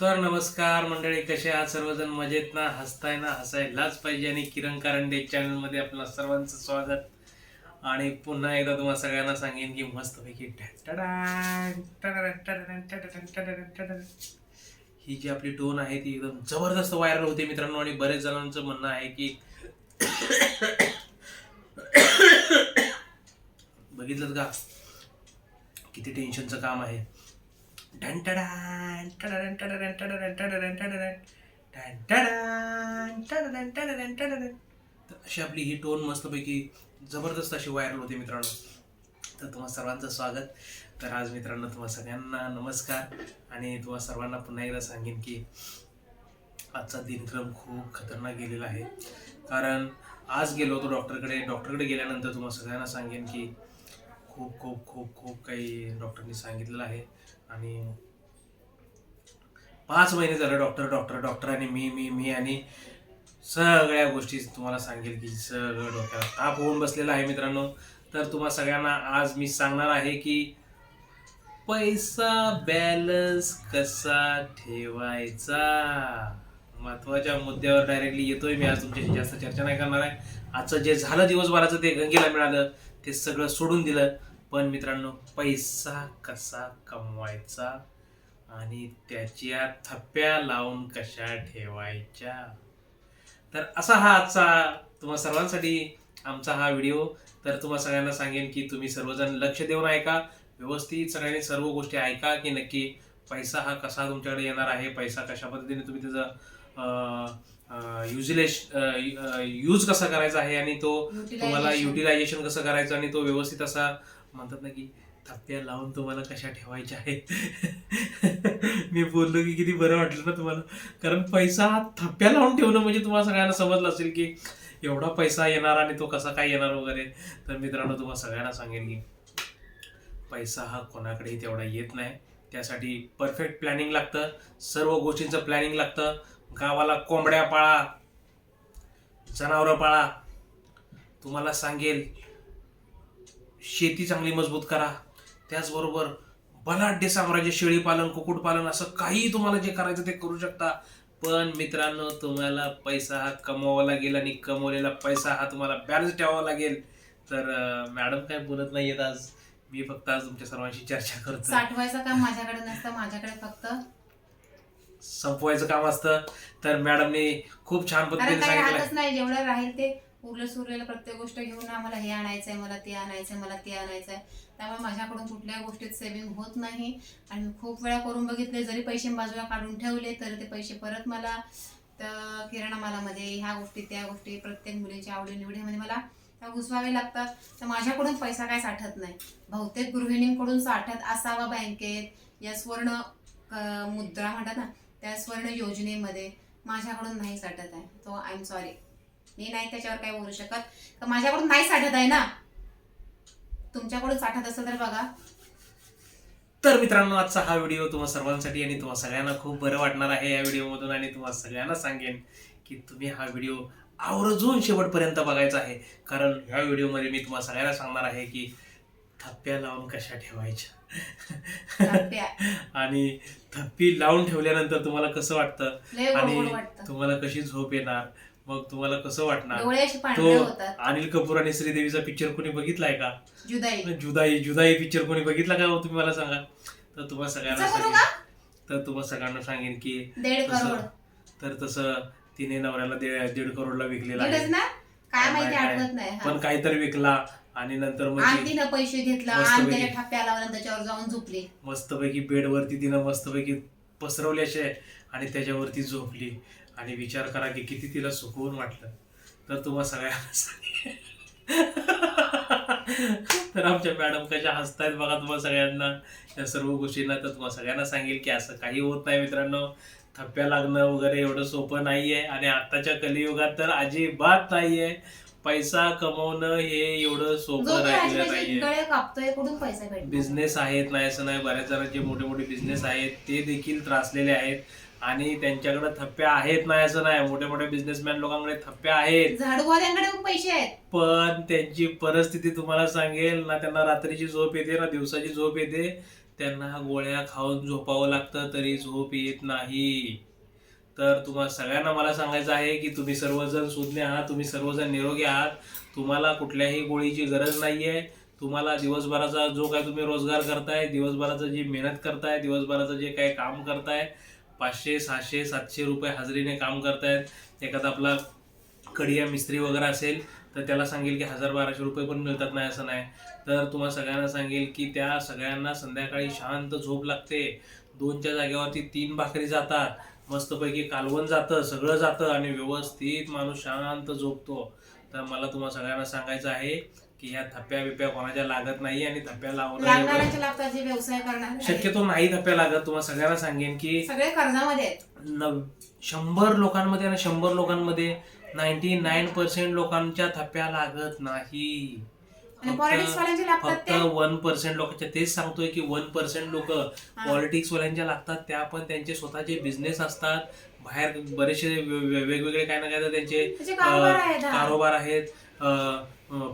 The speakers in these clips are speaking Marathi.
तर नमस्कार मंडळी कसे आहात? सर्वजण मजेत ना? हसताय ना? हसायलाच पाहिजे. आणि किरण कारंडे चॅनलमध्ये आपलं सर्वांचं स्वागत. आणि पुन्हा एकदा तुम्हाला सगळ्यांना सांगेन की मस्तपैकी ही जी आपली टोन आहे ती एकदम जबरदस्त व्हायरल होते मित्रांनो. आणि बरेच जणांचं म्हणणं आहे की बघितलं का? किती टेन्शनचं काम आहे. तर अशी आपली ही टोन मस्तपैकी जबरदस्त अशी व्हायरल होते मित्रांनो तर तुम्हा सर्वांचं स्वागत तर आज मित्रांनो तुम्हा सगळ्यांना नमस्कार आणि तुम्हा सर्वांना पुन्हा एकदा सांगेन की आजचा दिनक्रम खूप खतरनाक गेलेला आहे कारण आज गेलो होतो डॉक्टरकडे डॉक्टरकडे गेल्यानंतर तुम्हाला सगळ्यांना सांगेन की खूप खूप खूप खूप काही डॉक्टरनी सांगितलेलं आहे आणि पाच महिने झालं डॉक्टर डॉक्टर डॉक्टर आणि मी मी मी आणि सगळ्या गोष्टी तुम्हाला सांगेल की सगळं डोक्याला ताप होऊन बसलेला आहे मित्रांनो. तर तुम्हा सगळ्यांना आज मी सांगणार आहे की पैसा बॅलन्स कसा ठेवायचा? महत्त्वाच्या मुद्द्यावर डायरेक्टली येतोय मी. आज तुमच्याशी जास्त चर्चा नाही करणार आहे. आजचं जे झालं दिवसभराचं ते गंगेला मिळालं ते सगळं सोडून दिलं. पण मित्रांनो पैसा कसा कमवायचा आणि त्याच्या थप्प्या लावून कशा ठेवायच्या? तर असा हा आजचा तुम्हा सर्वांसाठी आमचा हा व्हिडिओ. तर तुम्हा सगळ्यांना सांगेन की तुम्ही सर्वजण लक्ष देऊन ऐका. व्यवस्थित सगळ्यांनी सर्व गोष्टी ऐका की नक्की पैसा हा कसा तुमच्याकडे येणार आहे? पैसा कशा पद्धतीने तुम्ही त्याचा युजलेश यूज कसा करायचा आहे? आणि तो तुम्हाला. युटिलायझेशन कसं करायचं? आणि तो व्यवस्थित असा म्हणतात ना की थप्प्या लावून तुम्हाला कशा ठेवायच्या आहेत? मी बोललो की किती बरं वाटलं ना तुम्हाला. कारण पैसा हा थप्प्या लावून ठेवणं म्हणजे तुम्हाला सगळ्यांना समजलं असेल की एवढा पैसा येणार आणि तो कसा काय येणार वगैरे. तर मित्रांनो तुम्हाला सगळ्यांना सांगेन की पैसा हा कोणाकडेही तेवढा येत नाही. त्यासाठी परफेक्ट प्लॅनिंग लागतं. सर्व गोष्टींचं प्लॅनिंग लागतं. गावाला कोंबड्या पाळा जनावरं पाळा. तुम्हाला सांगेल शेती चांगली मजबूत करा. त्याचबरोबर बलाढ्य साम्राज्य शेळीपालन कुक्कुटपालन असं काही तुम्हाला जे करायचं ते करू शकता. पण मित्रांनो तुम्हाला पैसा हा कमवावा लागेल आणि कमवलेला पैसा हा तुम्हाला बॅलन्स ठेवावा लागेल. तर मॅडम काय बोलत नाहीयेत आज? मी फक्त आज तुमच्या सर्वांशी चर्चा करतो साठवायचं काम माझ्याकडे नसतं माझ्याकडे फक्त संपवायचं काम असतं. तर मॅडमने खूप छान पद्धतीने सांगितलं नाही जेवढं राहील ते उरलं सुरलेलं प्रत्येक गोष्ट घेऊन आम्हाला हे आणायचं आहे मला ते आहे मला ते आहे त्यामुळे माझ्याकडून कुठल्याही गोष्टीत सेव्हिंग होत नाही. आणि खूप वेळा करून बघितले जरी पैसे बाजूला काढून ठेवले तरी ते पैसे परत मला तर किराणा मालामध्ये ह्या गोष्टी त्या गोष्टी प्रत्येक मुलीच्या आवडीनिवडीमध्ये म्हणजे मला त्या घुसवावे लागतात. तर माझ्याकडून पैसा काय साठत नाही. बहुतेक गृहिणींकडून साठत असावा बँकेत. या स्वर्ण मुद्रा म्हणतात ना त्या स्वर्ण योजनेमध्ये माझ्याकडून नाही साठत आहे. तो आय एम सॉरी मी नाही त्याच्यावर काय बोलू शकत. तर माझ्याकडून नाही साठत आहे ना? तुमच्याकडून साठत असेल तर बघा. तर मित्रांनो आजचा हा व्हिडिओ तुम्हा सर्वांसाठी आणि तुम्हा सगळ्यांना खूप बरं वाटणार आहे या व्हिडिओमधून आणि तुम्हाला सगळ्यांना सांगेन की तुम्ही हा व्हिडिओ आवर्जून शेवटपर्यंत बघायचा आहे. कारण ह्या व्हिडिओमध्ये मी तुम्हाला सगळ्यांना सांगणार आहे की थप्प्या लावून कशा ठेवायच्या. आणि थप्पी लावून ठेवल्यानंतर तुम्हाला कसं वाटतं? आणि तुम्हाला कशी झोप येणार? मग तुम्हाला कसं वाटणार? डोळे असे पांढरे तो होतात. अनिल कपूर आणि श्रीदेवीचा पिक्चर कोणी बघितलाय का? जुदाई. जुदाई जुदाई पिक्चर कोणी बघितला का हो? तुम्ही मला सांगा. तर तुम्हाला सगळ्यांना तिचं सांगेन. तर तुम्हाला सगळ्यांना सांगेन की दीड तसं- करोड. तर तसं तिने नवऱ्याला दीड दीड करोडला विकलेला दीडच आहे ना? काय माहिती काय- आठवत नाही. हा. पण काहीतरी विकला आणि नंतर मग आणि ती तिनं पैसे घेतला मस्त आणि पैकी. त्याच्या ठप्प्या लावला आणि त्याच्यावर जाऊन झोपली. मस्तपैकी बेडवरती तिनं मस्तपैकी पसरवली असे आणि त्याच्यावरती झोपली. आणि विचार करा की किती तिला सुकवून वाटलं. तर तुम्हाला सगळ्यांना तर आमच्या मॅडम कशा हसतायत बघा तुम्हाला सगळ्यांना. या सर्व गोष्टींना तर तुम्हाला सगळ्यांना सांगेल की असं काही होत नाही मित्रांनो. थप्प्या लागणं वगैरे एवढं सोपं नाहीये आणि आताच्या कलियुगात तर अजिबात नाहीये. पैसा कमवणं हे एवढं सोपं राहिलेलं नाहीये. बिझनेस आहेत नाही असं नाही बऱ्याच जणांचे मोठे मोठे बिझनेस आहेत. ते देखील त्रासलेले आहेत. आणि त्यांच्याकडे थप्प्या आहेत नाही असं नाही. मोठ्या मोठ्या बिझनेसमॅन लोकांकडे थप्प्या आहेत. झाडूवाल्यांकडे पण पैसे आहेत. पण त्यांची परिस्थिती तुम्हाला सांगेल ना त्यांना रात्रीची झोप येते ना दिवसाची झोप येते. त्यांना गोळ्या खाऊन झोपावं लागतं तरी झोप येत नाही. तर तुम्हाला सगळ्यांना मला सांगायचं आहे की तुम्ही सर्वजण सुज्ञ आहात तुम्ही सर्वजण निरोगी आहात. तुम्हाला कुठल्याही गोळीची गरज नाही आहे तुम्हाला दिवसभराचा जो काय तुम्ही रोजगार करताय दिवसभराचं जी मेहनत करताय दिवसभराचं जे काही काम करताय पाचशे सहाशे सातशे रुपये हजेरीने काम करतायत. एखादा आपला कडिया मिस्त्री वगैरे असेल तर त्याला सांगेल की हजार बाराशे रुपये पण मिळतात नाही असं नाही. तर तुम्हाला सगळ्यांना सांगेल की त्या सगळ्यांना संध्याकाळी शांत झोप लागते. दोनच्या जागेवरती तीन भाकरी जातात. मस्तपैकी कालवण जातं सगळं जातं आणि व्यवस्थित माणूस शांत झोपतो. तर मला तुम्हाला सगळ्यांना सांगायचं आहे की ह्या थप्प्या बिप्या कोणाच्या लागत नाही आणि थप्प्या लावणं एवढं- लागणाऱ्याच्या लागतात जे व्यवसाय करणार आहेत. शक्यतो नाही थप्प्या लागत तुम्हाला सगळ्यांना सांगेन की सगळे कर्जामध्ये आहेत. नव शंभर लोकांमध्ये आणि शंभर लोकांमध्ये नाईन्टी नाईन पर्सेंट लोकांच्या थप्प्या लागत नाही. आणि पॉलिटिक्स वाल्यांचे लागतात फक्त ते वन पर्सेंट लोकांच्या तेच सांगतोय की वन पर्सेंट लोक पॉलिटिक्स वाल्यांच्या लागतात त्या पण त्यांचे स्वतःचे बिझनेस असतात. बाहेर बरेचसे वे- वे- वेगवेगळे काय ना काय तर त्यांचे त्याचे कारोबार अं, आहेत हा. कारोबार आहेत. अं, अं,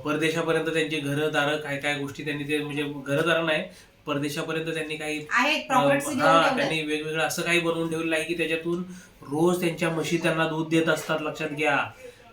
परदेशापर्यंत त्यांचे घरदार काय काय गोष्टी त्यांनी ते म्हणजे घरदार नाही परदेशापर्यंत त्यांनी काही आहेत हा त्यांनी वेगवेगळं असं काही बनवून ठेवलेलं आहे की त्याच्यातून रोज त्यांच्या म्हशी त्यांना दूध देत असतात लक्षात घ्या.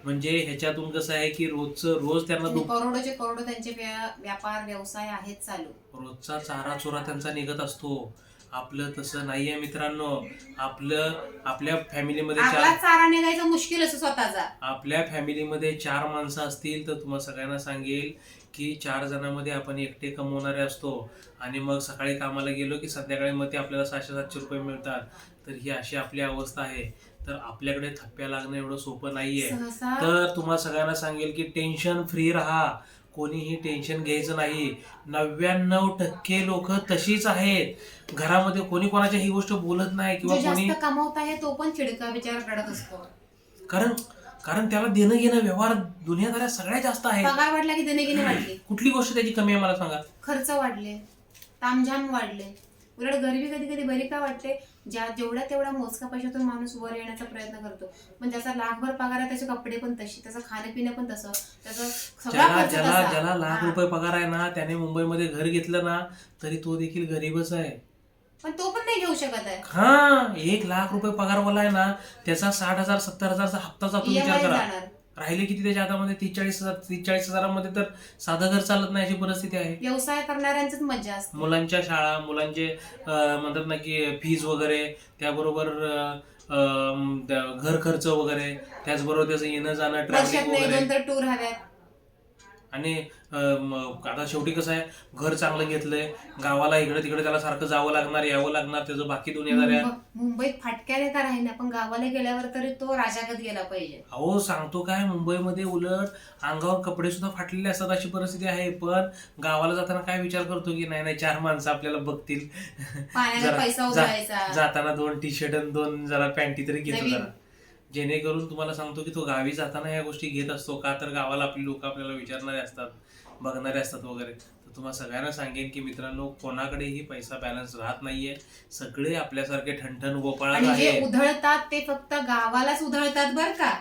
म्हणजे ह्याच्यातून कसं आहे की रोजचं रोज त्यांना दूध करोडोचे करोडो त्यांचे व्या- व्यापार व्यवसाय आहेत चालू. रोजचा चारा चोरा त्यांचा निघत असतो. आपलं तसं नाहीये मित्रांनो. आपलं आपल्या फॅमिलीमध्ये आपला चार चारा निघायचा मुश्किल असतो स्वतःचा. आपल्या फॅमिलीमध्ये चार माणसं असतील तर तुम्हाला सगळ्यांना सांगेल की चार जणांमध्ये आपण एकटे कमवणारे असतो. आणि मग सकाळी कामाला गेलो की संध्याकाळी मग ते आपल्याला सहाशे सातशे रुपये मिळतात. तर ही अशी आपली अवस्था आहे. तर आपल्याकडे थप्प्या लागणं एवढं सोपं नाहीये. सहसा तर तुम्हाला सगळ्यांना सांगेल की टेन्शन फ्री राहा. कोणीही टेन्शन घ्यायचं नाही. नव्याण्णव टक्के लोक तशीच आहेत. घरामध्ये कोणी कोणाच्या ही गोष्ट बोलत नाही किंवा जो कोणी जास्त कमवत आहे तो पण चिडका विचार करत असतो. कारण कारण त्याला देणं घेणं व्यवहार दुनियादाऱ्या सगळ्यात जास्त आहे पगार वाढला की देणे घेणे वाढली. कुठली गोष्ट त्याची कमी आहे मला सांगा? खर्च वाढले तामझाम वाढले. उलट गरिबी कधी कधी बरी का वाटते? ज्या जेवढ्या तेवढ्या मोजका पैशातून माणूस वर येण्याचा प्रयत्न करतो. पण ज्याचा लाखभर पगार आहे त्याचे कपडे पण तसे त्याचं खाणं पिणं पण तसं त्याचा ज्याला ज्याला. ज्याला लाख. रुपये पगार आहे ना त्याने मुंबईमध्ये घर घेतलं ना तरी तो देखील गरीबच आहे. पण तो पण नाही घेऊ शकत आहे. हा एक लाख रुपये पगारवाला आहे ना त्याचा साठ हजार सत्तर हजारचा हप्ता जातो विचार ईएमआय करा राहिले किती त्याच्या हातामध्ये? तीस चाळीस हजार तीस चाळीस हजारामध्ये तर साधं घर चालत नाही अशी परिस्थिती आहे. व्यवसाय करणाऱ्यांचीच मज्जा असते. मुलांच्या शाळा मुलांचे अं, म्हणतात ना की फीज वगैरे त्याबरोबर अं, अं, त्या- घर खर्च वगैरे त्याचबरोबर त्याचं येणं जाणं वर्षात ट्रॅव्हलिंग नाही वगैरे. दोन तर टूर हव्यात. आणि आता शेवटी कसं आहे घर चांगलं घेतलंय गावाला इकडे तिकडे त्याला सारखं जावं लागणार यावं लागणार त्याचं बाकी दुनियादाऱ्या मुंब- मुंबईत फाटक्याने का राहीना पण गावाला गेल्यावर तरी तो राजागत गेला पाहिजे. अहो सांगतो काय मुंबईमध्ये उलट अंगावर कपडे सुद्धा फाटलेले असतात अशी परिस्थिती आहे पण गावाला जाताना काय विचार करतो की नाही नाही चार माणसं आपल्याला बघतील. पाण्याचा जरा- पैसा जा- उधळायचा. जाताना दोन टी शर्ट आणि दोन जरा पॅन्टी तरी घेतो नवीन. जरा. जेणेकरून तुम्हाला सांगतो की तो गावी जाताना या गोष्टी घेत असतो का तर गावाला आपली लोक आपल्याला विचारणारे असतात. बघणारे असतात वगैरे. तर तुम्हाला सगळ्यांना सांगेन की मित्रांनो कोणाकडेही पैसा बॅलन्स राहत नाहीये. सगळे आपल्यासारखे ठणठण गोपाळ आणि जे आहे उधळतात ते फक्त गावालाच उधळतात बर का.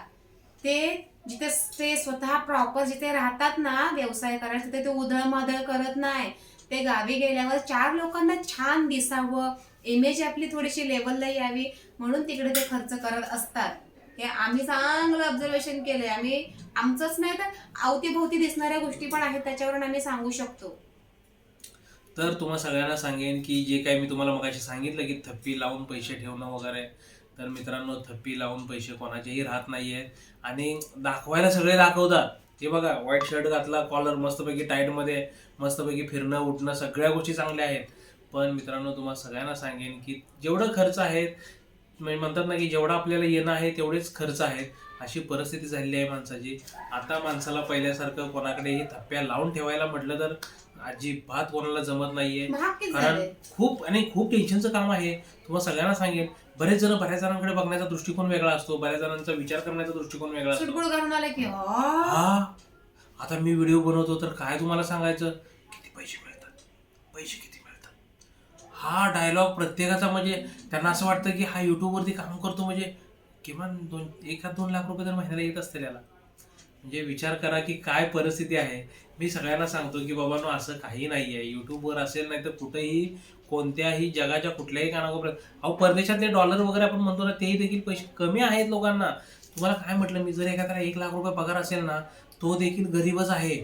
ते जिथे ते स्वतः प्रॉपर जिथे राहतात ना व्यवसाय करायला तिथे ते उधळ माधळ करत नाही. ते गावी गेल्यावर चार लोकांना छान दिसावं. इमेज आपली थोडीशी लेवलला यावी. म्हणून तिकडे ते खर्च करत असतात. हे आम्ही चांगलं ऑब्झर्वेशन केलंय. आम्ही आमचंच नाही तर अवतीभोवती दिसणाऱ्या गोष्टी पण आहेत त्याच्यावरून आम्ही सांगू शकतो. तर तुम्हाला सगळ्यांना सांगेन की जे काही मी तुम्हाला मगाशी सांगितलं की थप्पी लावून पैसे ठेवणं वगैरे तर मित्रांनो थप्पी लावून पैसे कोणाचेही राहत नाहीये. आणि दाखवायला सगळे दाखवतात. ते बघा व्हाईट शर्ट घातला कॉलर मस्तपैकी टाईटमध्ये मस्तपैकी फिरणं उठणं सगळ्या गोष्टी चांगल्या आहेत. पण मित्रांनो तुम्हाला सगळ्यांना सांगेन की जेवढं खर्च आहेत म्हणजे म्हणतात ना की जेवढं आपल्याला येणं आहे तेवढेच खर्च आहेत. अशी परिस्थिती झालेली आहे माणसाची. आता माणसाला पहिल्यासारखं कोणाकडेही थप्प्या लावून ठेवायला म्हटलं तर अजिबात कोणाला जमत नाहीये. कारण खूप आणि खूप टेन्शनचं काम आहे. तुम्हाला सगळ्यांना सांगेन बरेच जण बऱ्याच जणांकडे बघण्याचा दृष्टिकोन वेगळा असतो. बऱ्याच जणांचा विचार करण्याचा दृष्टिकोन वेगळा असतो. "हा, आता मी व्हिडिओ बनवतो तर काय तुम्हाला सांगायचं? किती पैसे मिळतात? पैसे हा डायलॉग प्रत्येकाचा म्हणजे त्यांना असं वाटतं की हा यूट्यूबवरती काम करतो म्हणजे किमान दोन एका दोन लाख रुपये तर महिन्याला येत असतील याला. म्हणजे विचार करा की काय परिस्थिती आहे. मी सगळ्यांना सांगतो की बाबांनो असं काही नाही आहे. यूट्यूबवर असेल नाही तर कुठेही कोणत्याही जगाच्या कुठल्याही कानाकोपऱ्यात अहो परदेशातले डॉलर वगैरे आपण म्हणतो ना तेही देखील पैसे कमी आहेत लोकांना. तुम्हाला काय म्हटलं मी जर एखाद्याला एक लाख रुपये पगार असेल ना तो देखील गरीबच आहे.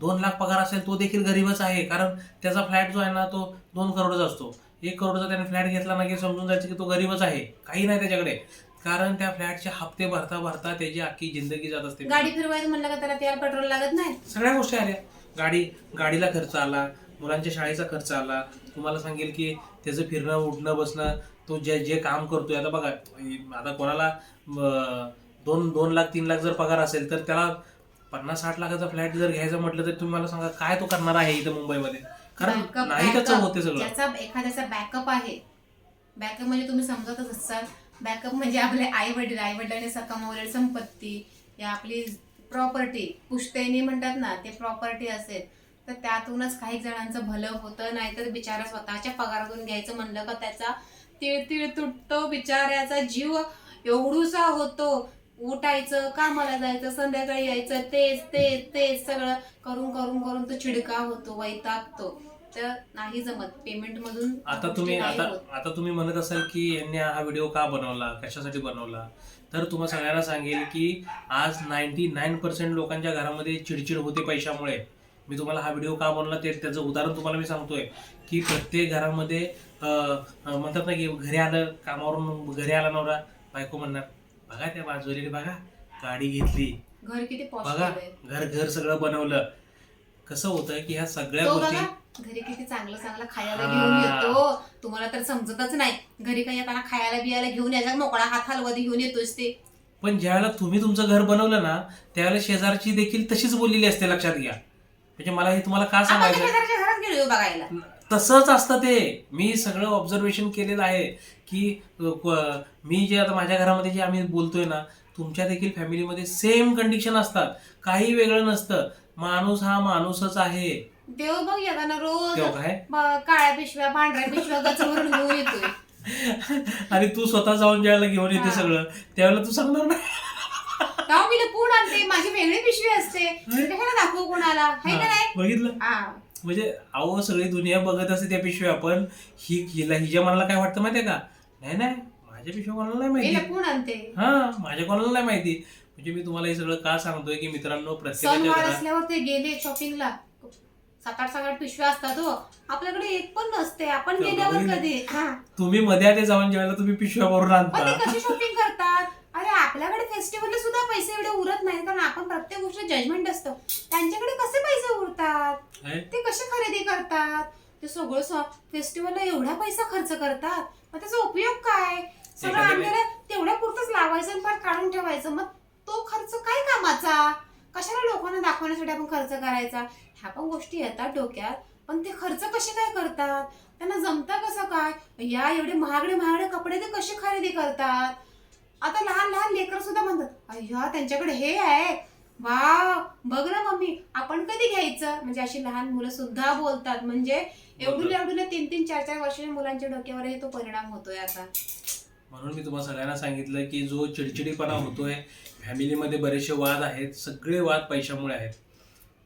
दोन लाख पगार असेल तो देखील गरीबच आहे. कारण त्याचा फ्लॅट जो आहे ना तो दोन करोडचा असतो. एक करोडचा त्याने फ्लॅट घेतला ना की समजून जायचं की तो गरीबच आहे. काही नाही त्याच्याकडे. कारण त्या फ्लॅटचे हप्ते भरता भरता त्याची अख्खी जिंदगी जात असते. गाडी फिरवायचं म्हणलं का त्याला तेल पेट्रोल लागत नाही? सगळ्या गोष्टी आल्या. गाडी गाडीला खर्च आला मुलांच्या शाळेचा खर्च आला. तुम्हाला सांगेल की त्याचं फिरणं उठणं बसणं तो जे जे काम करतोय. आता बघा आता कोणाला दोन दोन लाख तीन लाख जर पगार असेल तर त्याला पन्नास साठ लाखाचा फ्लॅट जर घ्यायचं म्हटलं तर तुम्ही मला सांगा काय तो करणार आहे इथं मुंबईमध्ये? कारण नाही त्याचं. होते सगळं. एखाद्याचा बॅकअप आहे. बॅकअप म्हणजे तुम्ही समजतच असाल. बॅकअप म्हणजे आपले आई वडील आई वडिलांनी कमावलेली संपत्ती या आपली प्रॉपर्टी पुश्तैनी म्हणतात ना ते प्रॉपर्टी असेल. तर त्यातूनच काही जणांचं भलं होतं नाहीतर बिचारा स्वतःच्या पगारातून घ्यायचं म्हणलं का त्याचा तिळ तिळ तुटतो बिचाऱ्याचा जीव एवढूसा होतो. उठायचं कामाला जायचं संध्याकाळी यायचं तेच तेच तेच सगळं करून करून करून तो चिडका होतो वैतागतो. तर नाही जमत. पेमेंट मधून आता तुम्ही आता. आता तुम्ही म्हणत असाल की यांनी हा व्हिडिओ का बनवला कशासाठी बनवला? तर तुम्हाला सगळ्यांना सांगेल की आज नाईन्टी नाईन पर्सेंट लोकांच्या घरामध्ये चिडचिड होते पैशामुळे. मी तुम्हाला हा व्हिडिओ का बनवला ते त्याचं उदाहरण तुम्हाला मी सांगतोय. की प्रत्येक घरामध्ये म्हणतात ना की घरी आलं कामावरून घरी आला नवरा बायको म्हणणार. बघा त्या बाजूला बघा. गाडी घेतली. घर किती बघा घर घर सगळं बनवलं. कसं होतं की ह्या सगळ्या गोष्टी घरी किती चांगलं चांगलं खायला. घेऊन येतो. तुम्हाला तर समजतच नाही. घरी काही येताना खायला बियाला घेऊन यायचा मोकळा हात हलवत घेऊन येतोच ते. पण ज्यावेळेला तुम्ही तुमचं घर बनवलं ना त्यावेळेला शेजारची देखील तशीच बोललेली असते लक्षात घ्या. म्हणजे मला हे तुम्हाला का सांगायचं बघायला? तसंच असतं ते. मी सगळं ऑब्झर्वेशन केलेलं आहे. की मी जे आता माझ्या घरामध्ये जे आम्ही बोलतोय ना तुमच्या देखील फॅमिलीमध्ये सेम कंडिशन असतात. काही वेगळं नसतं. माणूस हा माणूसच आहे. देव बघ येताना रोज काय? काळ्या पिशव्या पांढऱ्या पिशव्या गचवरून घेऊन येतोय. आणि तू स्वतः जाऊन ज्यावेळेला घेऊन येते. सगळं त्यावेळेला तू सांगणार नाही. मी लपून आणते. माझी वेगळी पिशवी असते. दाखवू कोणाला? बघितलं. हा. म्हणजे अहो सगळी दुनिया बघत असते त्या पिशव्या पण ही हिला हिच्या मनाला काय वाटतं माहितीये का? नाही नाही. माझ्या पिशव्या कोणाला नाही माहिती. लपून आणते? हा माझ्या कोणाला नाही माहिती. म्हणजे मी तुम्हाला हे सगळं का सांगतोय की मित्रांनो प्रत्येकाच्या सणवार घरात असल्यावर ते गेले शॉपिंगला सात आठ सात आठ पिशव्या असतात हो. आपल्याकडे एक पण नसते. आपण गेल्यावर. कधी? हा. तुम्ही मध्ये आधी जाऊन ज्यावेळेला तुम्ही पिशव्या भरून पण आणता ते कशी शॉपिंग करतात? अरे आपल्याकडे फेस्टिवलला सुद्धा पैसे एवढे उरत नाहीत. कारण आपण प्रत्येक गोष्ट जजमेंट असतं. त्यांच्याकडे कसे पैसे उरतात? काय? ते कसे खरेदी करतात? ते सगळं फेस्टिवलला एवढा पैसा खर्च करतात? मग त्याचा उपयोग काय? सगळं एखाद्याने- आणलेलं तेवढ्या पुरतच लावायचं आणि परत काढून ठेवायचं. मग तो खर्च काय कामाचा? कशाला लोकांना दाखवण्यासाठी आपण खर्च करायचा? ह्या पण गोष्टी येतात डोक्यात. पण ते खर्च कसे काय करतात? त्यांना जमतं कसं काय? या एवढे महागडे महागडे कपडे ते कसे खरेदी करतात? आता लहान लहान लेकर सुद्धा म्हणतात अय्या त्यांच्याकडे हे आहे. वा बघ ना मम्मी आपण कधी घ्यायचं? म्हणजे अशी लहान मुलं सुद्धा बोलतात म्हणजे एवढुले एवढुले तीन तीन चार चार वर्षाच्या मुलांच्या डोक्यावरही तो परिणाम होतोय आता. म्हणून मी तुम्हाला सगळ्यांना सांगितलं की जो चिडचिडीपणा होतोय फॅमिलीमध्ये बरेचसे वाद आहेत सगळे वाद पैशामुळे आहेत.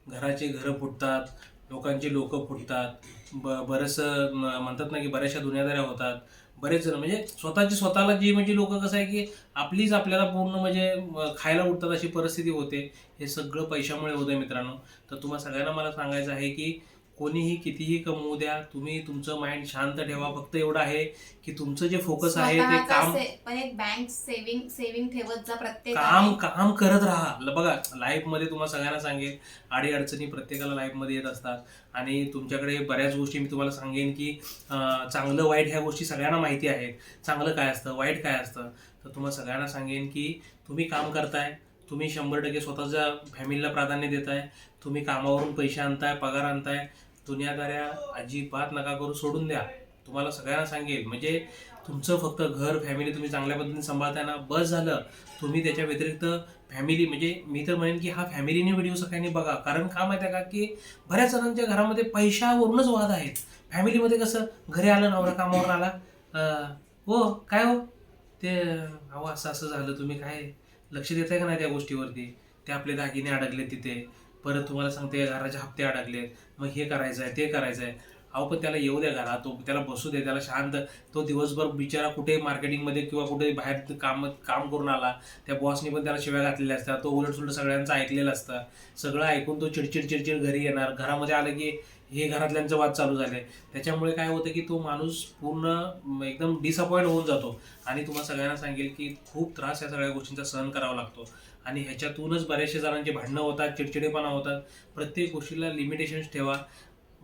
घराचे घरं फुटतात लोकांची लोकं फुटतात ब बरंचसं म- म्हणतात ना की बऱ्याचशा दुनियादाऱ्या होतात. बरेच जण म्हणजे स्वतःची स्वतःला जी म्हणजे लोक कसं आहे की आपलीच आपल्याला पूर्ण म्हणजे खायला उठतात अशी परिस्थिती होते. हे सगळं पैशामुळे होतं मित्रांनो. तर तुम्हाला सगळ्यांना मला सांगायचं आहे की कोणीही कितीही कमवू द्या तुम्ही तुमचं माइंड शांत ठेवा. फक्त एवढं आहे की तुमचं जे फोकस आहे ते काम पण एक बँक सेव्हिंग सेव्हिंग ठेवत जा प्रत्येक काम काम करत राहा. बघा लाईफमध्ये तुम्हाला सगळ्यांना सांगेन अडी अडचणी प्रत्येकाला लाईफमध्ये येत असतात. आणि तुमच्याकडे बऱ्याच गोष्टी मी तुम्हाला सांगेन की चांगलं वाईट ह्या गोष्टी सगळ्यांना माहिती आहेत. चांगलं काय असतं वाईट काय असतं? तर तुम्हाला सगळ्यांना सांगेन की तुम्ही काम करताय तुम्ही शंभर टक्के स्वतःच्या फॅमिलीला प्राधान्य देताय तुम्ही कामावरून पैसे आणताय पगार आणताय दुनियादाऱ्या अजिबात नका करू सोडून द्या. तुम्हाला सगळ्यांना सांगेल. म्हणजे तुमचं फक्त घर फॅमिली तुम्ही चांगल्या पद्धतीने सांभाळताय ना बस झालं. तुम्ही त्याच्या व्यतिरिक्त फॅमिली म्हणजे मी तर म्हणेन की हा फॅमिलीने व्हिडिओ सगळ्यांनी बघा. कारण का माहिती आहे का? की बऱ्याच जणांच्या घरामध्ये पैशावरूनच वाद आहेत. फॅमिलीमध्ये कसं? घरी आलं नवरा कामावर आला. हो काय हो? ते अहो असं असं झालं. तुम्ही काय लक्ष देताय का नाही त्या गोष्टीवरती? ते आपले दागिने अडकले तिथे. परत तुम्हाला सांगते घराचे हप्ते अडकले मग हे करायचं आहे ते करायचं आहे अहो पण त्याला येऊ द्या घरात. तो त्याला बसू दे त्याला शांत. तो दिवसभर बिचारा कुठे मार्केटिंगमध्ये किंवा कुठे बाहेर काम काम करून आला. त्या बॉसने पण त्याला शिव्या घातलेल्या असतात. तो उलट सुलट सगळ्यांचं ऐकलेलं असतं. सगळं ऐकून तो चिडचिड चिडचिड घरी येणार. घरामध्ये आलं की हे घरातल्यांचं वाद चालू झाले त्याच्यामुळे काय होतं की तो माणूस पूर्ण एकदम डिसअपॉइंट होऊन जातो. आणि तुम्हाला सगळ्यांना सांगेल की खूप त्रास या सगळ्या गोष्टींचा सहन करावा लागतो. आणि ह्याच्यातूनच बऱ्याचशा जणांचे भांडणं होतात चिडचिडेपणा होतात. प्रत्येक गोष्टीला लिमिटेशन्स ठेवा.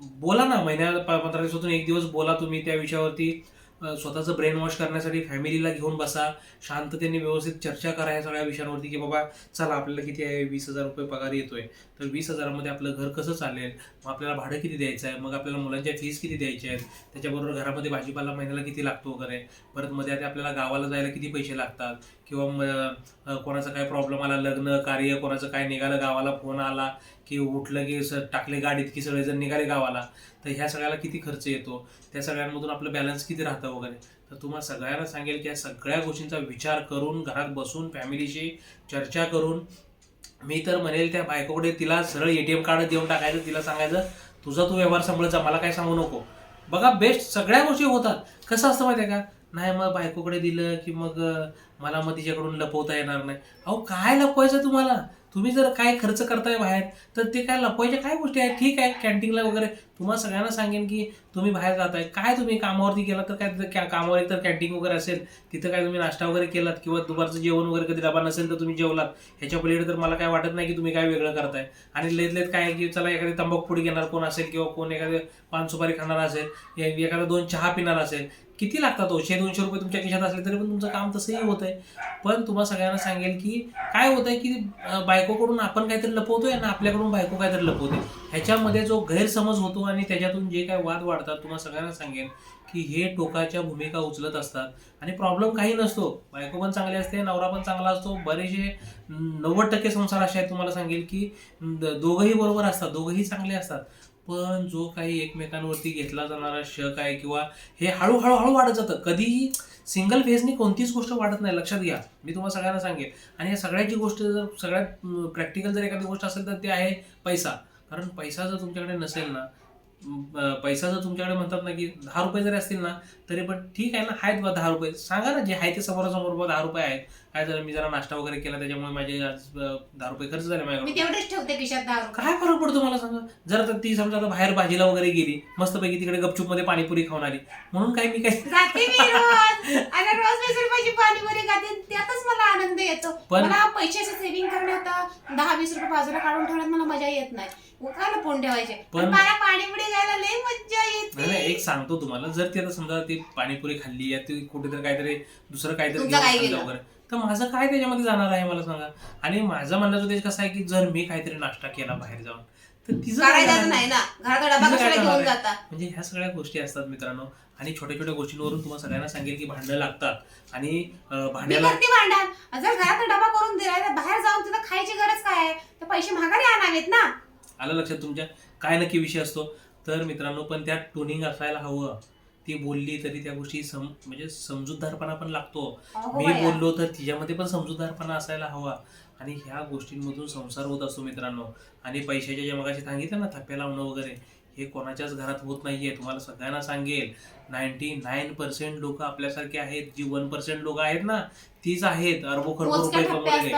बोला ना महिन्या पंधरा दिवसातून एक दिवस बोला तुम्ही त्या विषयावरती. स्वतःचं ब्रेन वॉश करण्यासाठी फॅमिलीला घेऊन बसा. शांततेने व्यवस्थित चर्चा करा या सगळ्या विषयांवरती की बाबा चला आपल्याला किती आहे? वीस हजार रुपये पगार येतोय. तर वीस हजारामध्ये आपलं घर कसं चालेल? मग आपल्याला भाडं किती द्यायचं आहे? मग आपल्याला मुलांच्या फीस किती द्यायच्या आहेत? त्याच्याबरोबर घरामध्ये भाजीपाला महिन्याला किती लागतो वगैरे? परत मध्ये आता आपल्याला गावाला जायला किती पैसे लागतात? किंवा कोणाचा काय प्रॉब्लेम आला? लग्न कार्य कोणाचं काय निघालं? गावाला फोन आला. की उठलं की सर टाकले गाडीत की सगळेजण निघाले गावाला तर ह्या सगळ्याला किती खर्च येतो? त्या सगळ्यांमधून आपलं बॅलन्स किती राहतं वगैरे? तर तुम्हाला सगळ्यांना सांगेल की या सगळ्या गोष्टींचा विचार करून घरात बसून फॅमिलीशी चर्चा करून मी तर म्हणेल त्या बायकोकडे तिला सरळ एटीएम कार्ड देऊन टाकायचं तिला सांगायचं तुझा तू व्यवहार सांभाळायचा मला काय सांगू नको. बघा बेस्ट सगळ्या गोष्टी होतात. कसं असतं माहिती आहे का? नाही मग बायकोकडे दिलं की मग मला मग तिच्याकडून लपवता येणार नाही. अहो काय लपवायचं तुम्हाला? तुम्ही जर काय खर्च करताय बाहेर तर ते काय लपवायच्या काय गोष्टी आहेत? ठीक आहे कॅन्टीनला वगैरे. तुम्हाला सगळ्यांना सांगेन की तुम्ही बाहेर जाताय. काय तुम्ही कामावरती गेलात तर काय तिथं कामावर एक तर कॅन्टीन वगैरे असेल तिथं काय तुम्ही नाश्ता वगैरे केलात किंवा दुपारचं जेवण वगैरे कधी डबा नसेल तर तुम्ही जेवलात. ह्याच्या पलीकडे तर मला काय वाटत नाही की तुम्ही काय वेगळं करताय. आणि लेत लेत काय की चला एखादी तंबाखू पुडी घेणार कोण असेल किंवा कोण एखादे पान सुपारी खाणार असेल एखादा दोन चहा पिणार असेल किती लागतात हो? दोनशे दोनशे रुपये तुमच्या खिशात असले तरी पण तुमचं काम तसंही होत आहे. पण तुम्हाला सगळ्यांना सांगेल की काय होत आहे की बायकोकडून आपण काहीतरी लपवतोय ना आपल्याकडून बायको काहीतरी लपवते. ह्याच्यामध्ये जो गैरसमज होतो आणि त्याच्यातून जे काय वाद वाढतात तुम्हाला सगळ्यांना सांगेन की हे टोकाच्या भूमिका उचलत असतात. आणि प्रॉब्लेम काही नसतो. बायको पण चांगली असते नवरा पण चांगला असतो. बरेचसे नव्वद टक्के संसार असे आहेत तुम्हाला सांगेल की द- दोघंही बरोबर असतात दोघंही चांगले असतात. पण जो काही एकमेकांवरती घेतला जाणारा शक आहे किंवा हे हळूहळू हळू वाढत जातं. कधीही सिंगल फेजनी कोणतीच गोष्ट वाढत नाही. लक्षात घ्या. मी तुम्हाला सगळ्यांना सांगेन. आणि या सगळ्याची गोष्ट जर सगळ्यात प्रॅक्टिकल जर एखादी गोष्ट असेल तर ते आहे पैसा. कारण पैसा जर तुमच्याकडे नसेल ना पैसा जर तुमच्याकडे म्हणतात ना की दहा रुपये जरी असतील ना तरी पण ठीक आहे ना आहेत बा दहा रुपये. सांगा ना जे आहे ते समोरासमोर बा दहा रुपये आहेत. काय झालं? मी जरा नाश्ता वगैरे केला त्याच्यामुळे माझे आज अं, दहा रुपये खर्च झाले मी माझ्याकडे तेवढेच ठेवते खिशात दहा रुपये. काय फरक पडतो मला सांगा? जर ती समजा आता बाहेर भाजीला वगैरे गेली मस्तपैकी तिकडे गपचूपमध्ये पाणीपुरी खाऊन आली म्हणून काय मी काय जाते मी रोज. आणि पाणीपुरी खाते त्यातच मला आनंद येतो. पण- मला पैशाचं सेव्हिंग करण्यात दहा वीस रुपये बाजूला काढून ठेवण्यात मला मजा येत नाही. उकाला फोन ठेवायचे. पण पण- मला पाणीपुरी खायला लय मज्जा नाही नाही, येते. एक सांगतो तुम्हाला जर ती आता समजा ती पाणीपुरी खाल्ली या ती कुठेतरी काहीतरी दुसरं काहीतरी तुमचं घेऊन काय खाल्लं गेलं? वगैरे तर माझं काय त्याच्यामध्ये जाणार आहे मला सांगा? आणि माझं म्हणण्याचं उद्देश कसं आहे की जर मी काहीतरी नाश्ता केला बाहेर जाऊन तर तिचं काय करायचं जाणार? नाही ना. घराचा डबा तिचं काय कशाला करणार घेऊन आहे? जाता. म्हणजे ह्या सगळ्या गोष्टी असतात मित्रांनो. आणि छोट्या छोट्या गोष्टींवरून तुम्हाला सगळ्यांना सांगेल की भांडणं लागतात. आणि अं, मी भांड्याला करते भांडण. जर घरात डबा करून दिला तर बाहेर जाऊन तिथं खायची गरज काय आहे? तर पैसे माघारी आणावेत ना. आलं लक्षात तुमच्या? काय नक्की विषय असतो? तर मित्रांनो पण त्यात टोनिंग असायला हवं. ती बोलली तरी त्या गोष्टी सम म्हणजे समजूतदारपणा पण लागतो. अहो मी. बोललो तर तिच्यामध्ये पण समजूतदारपणा असायला हवा. आणि ह्या गोष्टींमधून संसार होत असतो मित्रांनो. आणि पैशाच्या जे मगाशी सांगितलं ना थप्प्या लावणं वगैरे हे कोणाच्याच घरात होत नाहीये. तुम्हाला सगळ्यांना सांगेल नाईन्टी नाईन पर्सेंट लोक आपल्यासारखे आहेत. जी वन पर्सेंट लोक आहेत ना तीच आहेत. अरबो खरबो रुपये कमवलेले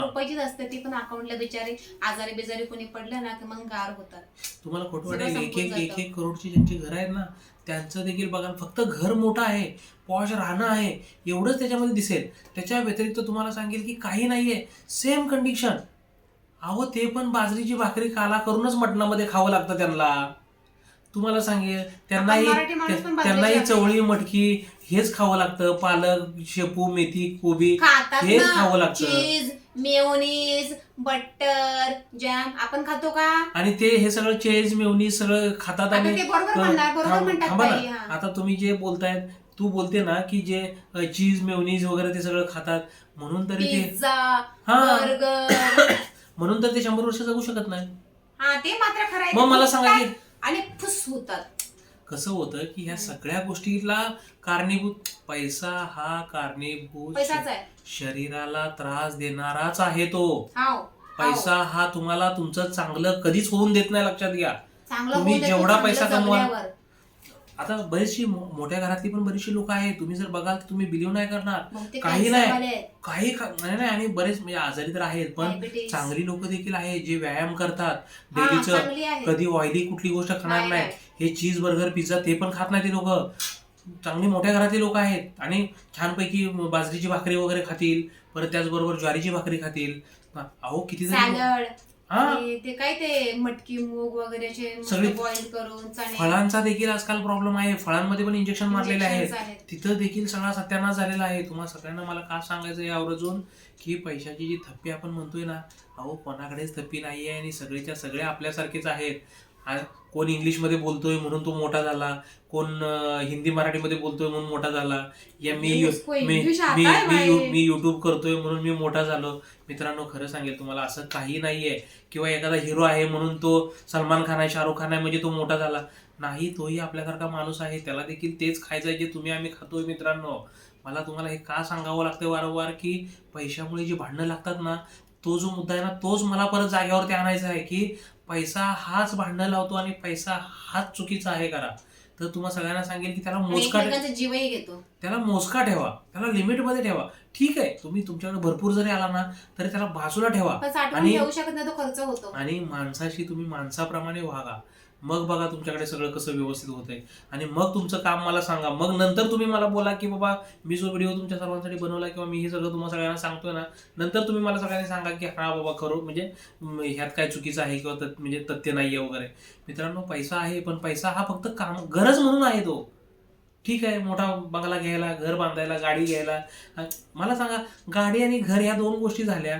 रुपयाचीच असते ती पण अकाउंटला बिचारी. आजारी बिजारी कोणी पडलं ना की मग गार होतात. तुम्हाला खोटं वाटेल. एक एक एक. एक करोडची ज्यांची घर आहेत ना त्यांचं देखील बघा फक्त घर मोठं आहे पॉश राहणं आहे एवढंच त्याच्यामध्ये दिसेल. त्याच्या व्यतिरिक्त तुम्हाला सांगेल की काही नाहीये. सेम कंडिशन अहो ते पण बाजरीची भाकरी काला करूनच मटणामध्ये खावं लागतं त्यांना. तुम्हाला सांगेल त्यांनाही त्यांनाही चवळी मटकी हेच खावं लागतं. पालक शेपू मेथी कोबी हेच खावं लागतं. Mayonnaise butter jam. आपण खातो का? आणि ते हे सगळं चेज मेवणी सगळं खातात आता आणि ते बरोबर अ, म्हणणार बरोबर थांब- म्हणतात थांबा ताई, ना. हा. आता तुम्ही जे बोलतायत तू बोलते ना की जे चीज मेवनीज वगैरे ते सगळं खातात. म्हणून तरी ते पिझ्झा हा. बर्गर. म्हणून तर ते शंभर वर्ष जगू शकत नाही. हा ते मात्र खरं आहे. मग मला सांगा की आणि फुस होतात कसं होतं की ह्या सगळ्या गोष्टीला कारणीभूत पैसा हा कारणीभूत पैसाच आहे. शरीराला त्रास देणाराच आहे तो. हाव पैसा हा तुम्हाला तुमचं चांगलं कधीच होऊन देत नाही लक्षात घ्या. चांगलं तुम्ही देतो, जेवढा पैसा कमवाल- जगल्यावर. आता बरीचशी मो- मोठ्या घरातली पण बरीचशी लोक आहेत. तुम्ही जर बघाल तर तुम्ही बिलीव्ह नाही करणार. काही cancer नाही. वाले आहेत, काही खा- नाही नाही आणि बरेच म्हणजे आजारी तर आहेत पण diabetes. चांगली लोक देखील आहेत जे व्यायाम करतात. हा, डेलीचं चांगली आहे. कधी ऑइली कुठली गोष्ट खाणार नाही, नाही. हे चीज बर्गर पिझ्झा ते पण खात नाही ते लोक. चांगली मोठ्या घरातली लोक आहेत आणि छानपैकी बाजरीची भाकरी वगैरे खातील परत त्याचबरोबर ज्वारीची भाकरी खातील. अहो किती सॅलड ते काय ते मटकी मूग बॉईल करून चणे. फळांचा देखील आजकाल प्रॉब्लेम आहे. फळांमध्ये पण इंजेक्शन मारलेले आहेत. तिथं देखील सगळा सत्यानाश झालेला आहे. तुम्हाला सगळ्यांना मला का सांगायचं आहे आवर्जून की पैशाची जी थप्पी आपण म्हणतोय ना अहो कोणाकडेच थप्पी नाही आहे आणि सगळेच्या सगळे आपल्यासारखेच आहेत. कोण इंग्लिशमध्ये बोलतोय म्हणून तो मोठा झाला. कोण हिंदी मराठीमध्ये बोलतोय म्हणून मोठा झाला. या मी मी मी मी युट्यूब करतोय म्हणून मी मोठा झालो. मित्रांनो खरं सांगेल तुम्हाला असं काही नाहीये. किंवा एखादा हिरो आहे म्हणून तो सलमान खान आहे शाहरुख खान आहे म्हणजे तो मोठा झाला. नाही तोही आपल्यासारखा माणूस आहे. त्याला देखील तेच खायचं आहे जे तुम्ही आम्ही खातोय मित्रांनो. मला तुम्हाला हे का सांगावं लागतं वारंवार की पैशामुळे जी भांडणं लागतात ना तो जो मुद्दा आहे ना तोच मला परत जाग्यावरती आणायचा आहे की पैसा हाच भांडणं लावतो आणि पैसा हाच चुकीचा आहे करा. तर तुम्हाला सगळ्यांना सांगेल की त्याला मोजका जीवही घेतो. त्याला मोजका ठेवा. त्याला लिमिटमध्ये ठेवा. ठीक आहे तुम्ही तुमच्याकडे भरपूर जरी आला ना तरी त्याला बाजूला ठेवा. पण साठवून आणि- ठेवू शकत नाही तो खर्च होतो. आणि माणसाशी तुम्ही माणसाप्रमाणे वागा. मग बघा तुमच्याकडे सगळं कसं व्यवस्थित होतंय. आणि मग तुमचं काम मला सांगा. मग नंतर तुम्ही मला बोला की बाबा मी जो व्हिडिओ तुमच्या सर्वांसाठी बनवला किंवा मी हे सगळं तुम्हाला सगळ्यांना सांगतोय ना नंतर तुम्ही मला सगळ्यांनी सांगा की हा बाबा खरं म्हणजे ह्यात काय चुकीचं आहे किंवा तत- म्हणजे तथ्य नाही आहे वगैरे. मित्रांनो पैसा आहे पण पैसा हा फक्त काम गरज म्हणून आहे तो. ठीक आहे मोठा बंगला घ्यायला घर बांधायला गाडी घ्यायला. मला सांगा गाडी आणि घर ह्या दोन गोष्टी झाल्या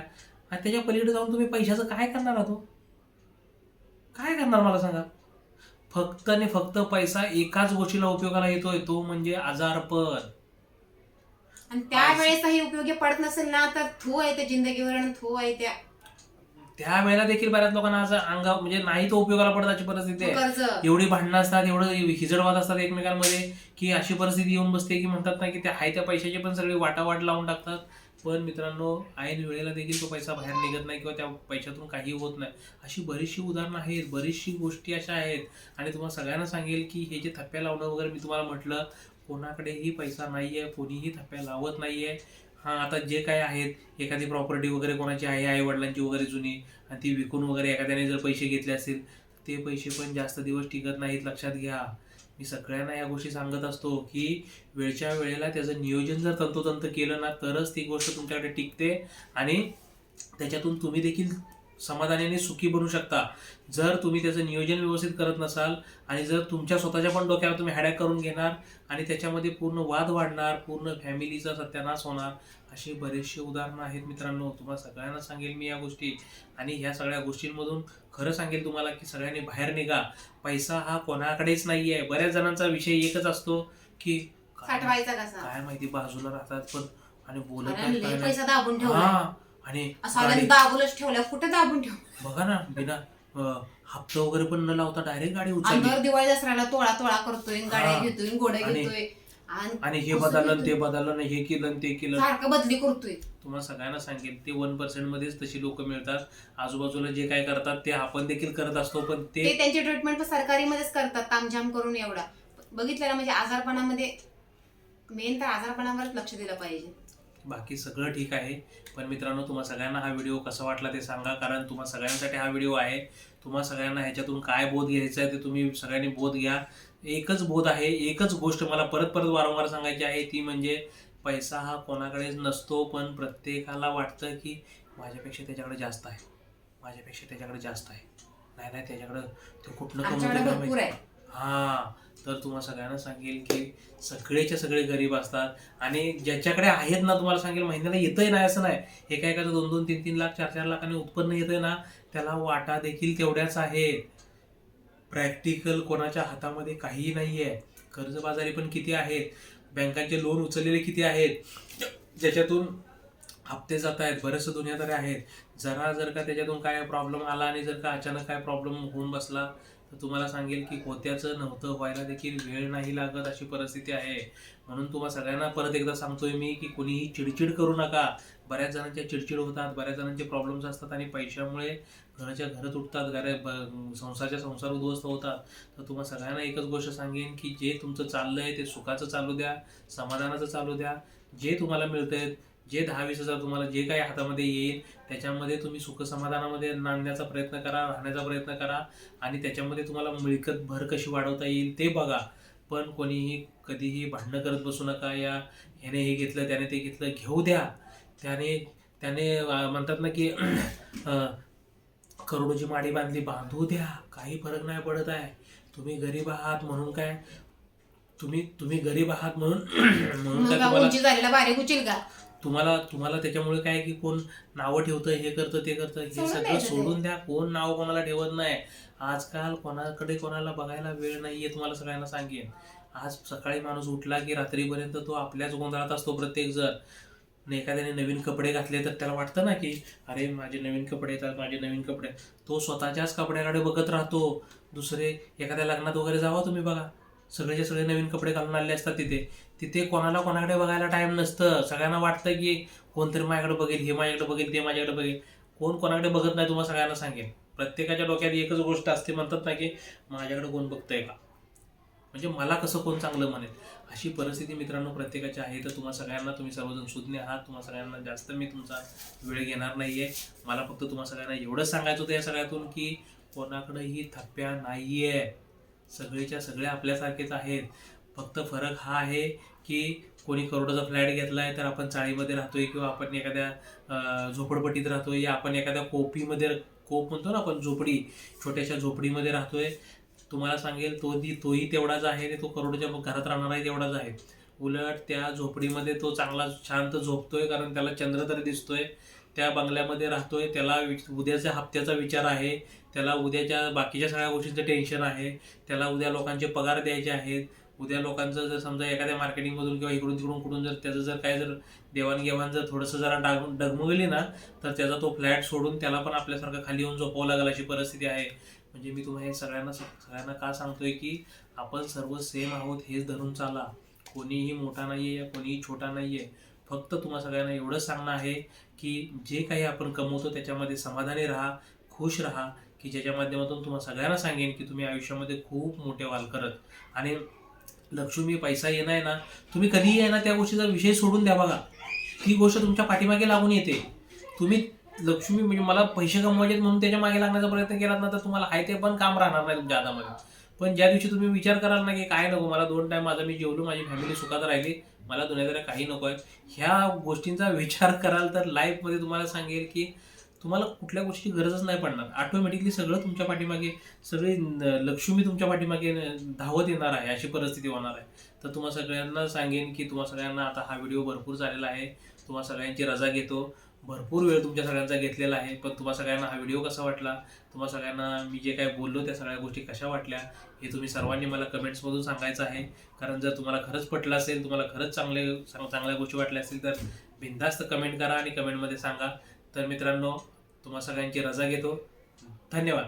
आणि त्याच्या पलीकडे जाऊन तुम्ही पैशाचं काय करणार आहात हो? काय करणार मला सांगा? फक्त आणि फक्त पैसा एकाच गोष्टीला उपयोगाला येतोय तो म्हणजे आजारपण. आणि त्यावेळेसही उपयोगी पडत नसेल ना तर थू आहे त्या जिंदगीवर आणि थू आहे त्या त्यावेळेला देखील बऱ्याच लोकांना आज अंगा म्हणजे नाही तो उपयोगाला पडताची परिस्थिती आहे. एवढी भांडणं असतात एवढं हिजडवाद असतात एकमेकांमध्ये की अशी परिस्थिती येऊन बसते की म्हणतात ना की त्या हाय त्या पैशाची पण सगळी वाटावाट लावून टाकतात. पण मित्रांनो ऐन वेळेला देखील तो पैसा बाहेर निघत नाही किंवा त्या पैशातून काही होत नाही. अशी बरीचशी उदाहरणं आहेत बरीचशी गोष्टी अशा आहेत. आणि तुम्हाला सगळ्यांना सांगेल की हे जे थप्प्या लावणं वगैरे मी तुम्हाला म्हटलं कोणाकडेही पैसा नाही आहे कोणीही थप्प्या लावत नाही आहे हां आता जे काय आहेत एखादी प्रॉपर्टी वगैरे कोणाची आहे आई वडिलांची वगैरे जुनी आणि ती विकून वगैरे एखाद्याने जर पैसे घेतले असतील ते पैसे पण जास्त दिवस टिकत नाहीत लक्षात घ्या. मी सगळ्यांना या गोष्टी सांगत असतो की वेळच्या वेळेला त्याचं नियोजन जर तंतोतंत केलं ना तरच ती गोष्ट तुमच्याकडे टिकते आणि त्याच्यातून तुम्ही देखील समाधानाने सुखी बनू शकता. जर तुम्ही त्याचं नियोजन व्यवस्थित करत नसाल आणि जर तुमच्या स्वतःच्या पण डोक्यावर तुम्ही हॅडॅक करून घेणार आणि त्याच्यामध्ये पूर्ण वाद वाढणार पूर्ण फॅमिलीचा सत्यानाश होणार अशी बरेचसे उदाहरणं आहेत मित्रांनो. तुम्हाला सगळ्यांना सांगेल मी या गोष्टी. आणि ह्या सगळ्या गोष्टींमधून खरं सांगेल तुम्हाला की सगळ्यांनी बाहेर निघा. पैसा हा कोणाकडेच नाही आहे बऱ्याच जणांचा विषय एकच असतो की काय माहिती बाजूला राहतात पण. आणि बोलत. पैसा दाबून हा आणि असं दाबूनच ठेवला कुठे दाबून ठेव बघा ना बिना हप्ता वगैरे पण न लावता डायरेक्ट गाडी अंगावर दिवाळी दसऱ्याला तोळा तोळा करतोय गाड्या. घेतोय गोड्या घेतोय. आणि हे बदललं ते. बदललं हे केलं ते केलं. सारखं बदली करतोय. तुम्हाला सगळ्यांना सांगेल ते वन पर्सेंट मध्येच तशी लोक मिळतात. आजूबाजूला जे काय करतात ते आपण देखील करत असतो पण ते ते त्यांची ट्रीटमेंट पण सरकारीमध्येच करतात तामझाम करून एवढा. बघितलं ना म्हणजे आजारपणामध्ये मेन तर आजारपणावरच लक्ष दिलं पाहिजे. बाकी सगळं ठीक आहे. पण मित्रांनो तुम्हाला सगळ्यांना हा व्हिडिओ कसा वाटला ते सांगा कारण तुम्हाला सगळ्यांसाठी हा व्हिडिओ आहे. तुम्हाला सगळ्यांना ह्याच्यातून काय बोध घ्यायचा आहे ते तुम्ही सगळ्यांनी बोध घ्या. एकच बोध आहे एकच गोष्ट मला परत परत वारंवार सांगायची आहे ती म्हणजे पैसा हा कोणाकडेच नसतो पण प्रत्येकाला वाटतं की माझ्यापेक्षा त्याच्याकडे जास्त आहे. माझ्यापेक्षा त्याच्याकडे जास्त आहे. नाही नाही त्याच्याकडे ते. आहे. हा तर तुम्हाला सगळ्यांना सांगेल की सगळेच्या सगळे गरीब असतात आणि ज्याच्याकडे आहेत ना तुम्हाला सांगेल महिन्याला येतंय नाही असं नाही. एका एकाचं दोन दोन तीन तीन लाख चार चार लाखाने उत्पन्न येतंय ना त्याला वाटा देखील तेवढ्याच आहेत. प्रॅक्टिकल कोणाच्या हातामध्ये काहीही नाही आहे कर्जबाजारी पण किती आहेत? बँकांचे लोन उचललेले किती आहेत? ज्याच्यातून हप्ते जात आहेत बरेचसे दुनियादारे आहेत. जरा जर का त्याच्यातून काय प्रॉब्लेम आला आणि जर का अचानक काय प्रॉब्लेम होऊन बसला तर तुम्हाला सांगेल की होत्याचं नव्हतं व्हायला देखील वेळ नाही लागत अशी परिस्थिती आहे. म्हणून तुम्हाला सगळ्यांना परत एकदा सांगतोय मी की कोणीही चिडचिड करू नका. बऱ्याच जणांच्या चिडचिड होतात बऱ्याच जणांचे प्रॉब्लेम्स असतात आणि पैशामुळे घराच्या घर तुटतात घर ब- संसारच्या संसार उद्ध्वस्त होतात. तर तुम्हाला सगळ्यांना एकच गोष्ट सांगेन की जे तुमचं चाललं आहे ते सुखाचं चालू द्या समाधानाचं चालू द्या. जे तुम्हाला मिळतंय जे दहा वीस हजार तुम्हाला जे काही हातामध्ये येईल त्याच्यामध्ये तुम्ही सुख समाधानामध्ये नांदण्याचा प्रयत्न करा राहण्याचा प्रयत्न करा आणि त्याच्यामध्ये तुम्हाला मिळकत भर कशी वाढवता येईल ते बघा. पण कोणीही कधीही भांडणं करत बसू नका या. ह्याने हे घेतलं त्याने ते घेतलं घेऊ द्या. त्याने त्याने म्हणतात ना की करोडोची माडी बांधली. बांधू द्या काही फरक नाही पडत आहे. तुम्ही गरीब आहात म्हणून काय? तुम्ही तुम्ही गरीब आहात म्हणून म्हणून काय तुम्हाला तुम्हाला तुम्हाला त्याच्यामुळे काय की कोण नावं ठेवतं हे करतं ते करतं हे सगळं. सोडून द्या. कोण नाव कोणाला ठेवत नाही. आजकाल कोणाकडे कोणाला बघायला वेळ नाहीये तुम्हाला सगळ्यांना सांगेन. आज सकाळी माणूस उठला की रात्रीपर्यंत तो आपल्याच गोंधळात असतो प्रत्येक जण आणि एखाद्याने नवीन कपडे घातले तर त्याला वाटतं ना की अरे माझे नवीन कपडे येतात माझे नवीन कपडे. तो स्वतःच्याच कपड्याकडे बघत राहतो. दुसरे एखाद्या लग्नात वगैरे जावा तुम्ही बघा. सगळेचे सगळे नवीन कपडे घालून आले असतात तिथे. तिथे कोणाला कोणाकडे बघायला टाईम नसतं. सगळ्यांना वाटतं की कोणतरी माझ्याकडे बघेल हे माझ्याकडे बघेल ते माझ्याकडे बघेल. कोण कोणाकडे बघत नाही तुम्हाला सगळ्यांना सांगेल. प्रत्येकाच्या डोक्यात एकच गोष्ट असते म्हणतात ना की माझ्याकडे कोण बघतंय का? म्हणजे मला कसं कोण चांगलं म्हणेल? अशी परिस्थिती मित्रांनो प्रत्येकाची आहे. तर तुम्हा सगळ्यांना तुम्ही सर्वजण सुज्ञ आहात तुम्हा सगळ्यांना जास्त मी तुमचा वेळ घेणार नाही आहे मला फक्त तुम्हा सगळ्यांना एवढंच सांगायचं होतं या सगळ्यातून की कोणाकडेही थप्प्या नाही आहे सगळेच्या सगळे आपल्यासारखेच आहेत. फक्त फरक हा आहे की कोणी करोडाचा फ्लॅट घेतला आहे तर आपण चाळीमध्ये राहतोय किंवा आपण एखाद्या झोपडपट्टीत राहतोय या आपण एखाद्या कोपीमध्ये कोप म्हणतो ना आपण झोपडी छोट्याशा झोपडीमध्ये राहतोय. तुम्हाला सांगेल तो दी तोही तेवढाच आहे आणि तो करोडच्या घरात राहणार आहे तेवढाच आहे. उलट त्या झोपडीमध्ये तो चांगला शांत झोपतोय कारण त्याला चंद्र तरी दिसतोय. त्या बंगल्यामध्ये राहतोय. त्याला वि- उद्याच्या हप्त्याचा विचार आहे. त्याला उद्याच्या बाकीच्या सगळ्या गोष्टींचं टेन्शन आहे. त्याला उद्या लोकांचे पगार द्यायचे आहेत. उद्या लोकांचं जर समजा एखाद्या मार्केटिंगमधून किंवा इकडून तिकडून कुठून जर त्याचं जर काय जर देवाणघेवाण जर थोडंसं जरा डाग डगमगली ना तर त्याचा तो फ्लॅट सोडून त्याला पण आपल्यासारखं खाली येऊन झोपावं लागेल अशी परिस्थिती आहे. म्हणजे मी तुम्हाला हे सगळ्यांना सगळ्यांना का सांगतोय की आपण सर्व सेम आहोत हेच धरून चाला. कोणीही मोठा नाही आहे कोणीही छोटा नाही आहे फक्त तुम्हा सगळ्यांना एवढं सांगणं आहे की जे काही आपण कमवतो त्याच्यामध्ये समाधानी राहा खुश राहा की ज्याच्या माध्यमातून तुम्हाला सगळ्यांना सांगेन की तुम्ही आयुष्यामध्ये खूप मोठे वाल करत. आणि लक्ष्मी पैसा येणं आहे ना तुम्ही कधीही आहे ना त्या गोष्टीचा विषय सोडून द्या बघा. ती गोष्ट तुमच्या पाठीमागे लागून येते. तुम्ही लक्ष्मी म्हणजे मला पैसे कमवायचे म्हणून त्याच्यामागे लागण्याचा प्रयत्न केलात ना तर तुम्हाला आहे ते पण काम राहणार नाही तुमच्या हातामध्ये. पण ज्या दिवशी तुम्ही विचार कराल ना की काय नको मला दोन टाइम माझा मी जेवलो माझी फॅमिली सुखात राहिली मला दुनियादारी काही नको आहे. ह्या गोष्टींचा विचार कराल तर लाईफमध्ये तुम्हाला सांगेल की तुम्हाला कुठल्या गोष्टी गरजच नाही पडणार. ऑटोमॅटिकली सगळं तुमच्या पाठीमागे सगळी लक्ष्मी तुमच्या पाठीमागे धावत येणार आहे अशी परिस्थिती होणार आहे. तर तुम्हा सगळ्यांना सांगेन की तुम्हा सगळ्यांना आता हा व्हिडिओ भरपूर झालेला आहे. तुम्हा सगळ्यांची रजा घेतो. भरपूर वेळ तुमच्या सगळ्यांचा घेतलेला आहे. पण तुम्हा सगळ्यांना हा व्हिडिओ कसा वाटला? तुम्हा सगळ्यांना मी जे काय बोललो त्या सगळ्या गोष्टी कशा वाटल्या हे तुम्ही सर्वांनी मला कमेंट्समधून सांगायचं आहे. कारण जर तुम्हाला खरंच पटलं असेल तुम्हाला खरंच चांगले चांगल्या गोष्टी वाटल्या असतील तर बिनधास्त कमेंट करा आणि कमेंटमध्ये सांगा. तर मित्रांनो तुम्हा सगळ्यांची रजा घेतो. धन्यवाद.